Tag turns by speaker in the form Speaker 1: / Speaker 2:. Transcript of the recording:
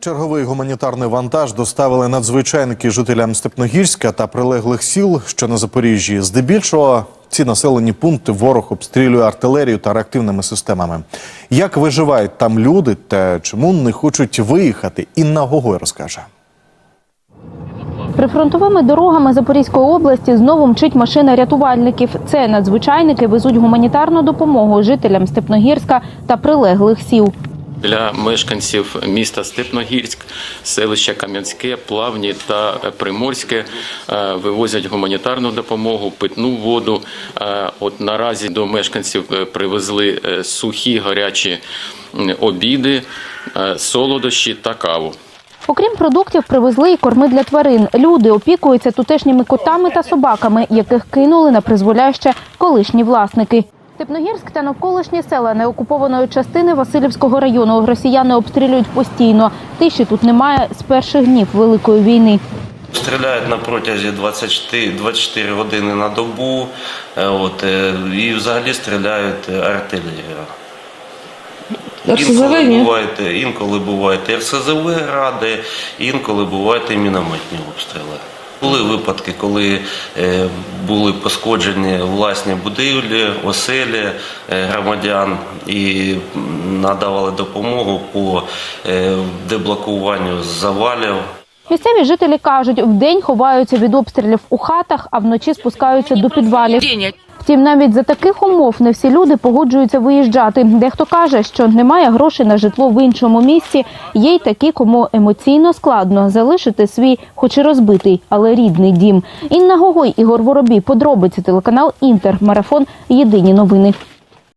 Speaker 1: Черговий гуманітарний вантаж доставили надзвичайники жителям Степногірська та прилеглих сіл, що на Запоріжжі. Здебільшого ці населені пункти ворог обстрілює артилерією та реактивними системами. Як виживають там люди та чому не хочуть виїхати? Інна Гогой розкаже.
Speaker 2: Прифронтовими дорогами Запорізької області знову мчить машина рятувальників. Це надзвичайники везуть гуманітарну допомогу жителям Степногірська та прилеглих сіл.
Speaker 3: Для мешканців міста Степногірськ, селища Кам'янське, Плавні та Приморське е, вивозять гуманітарну допомогу, питну воду. Е, От наразі до мешканців е, привезли сухі гарячі обіди, солодощі та каву.
Speaker 2: Окрім продуктів, привезли і корми для тварин. Люди опікуються тутешніми котами та собаками, яких кинули на призволяще колишні власники. Степногірськ та навколишні села неокупованої частини Васильівського району росіяни обстрілюють постійно. Тиші тут немає з перших днів великої війни.
Speaker 4: Стріляють на протязі 24, 24 години на добу, е, от, е, і взагалі стріляють артилерія. Інколи бувають, інколи бувають РСЗВ гради, інколи бувають і мінометні обстріли. Були випадки, коли е, були пошкоджені власні будівлі, оселі е, громадян і надавали допомогу по е, деблокуванню завалів.
Speaker 2: Місцеві жителі кажуть, вдень ховаються від обстрілів у хатах, а вночі спускаються до підвалів. Втім, навіть за таких умов не всі люди погоджуються виїжджати. Дехто каже, що немає грошей на житло в іншому місці. Є й такі, кому емоційно складно залишити свій, хоч і розбитий, але рідний дім. Інна Гогой, Ігор Воробій, подробиці телеканал Інтер, марафон. Єдині новини.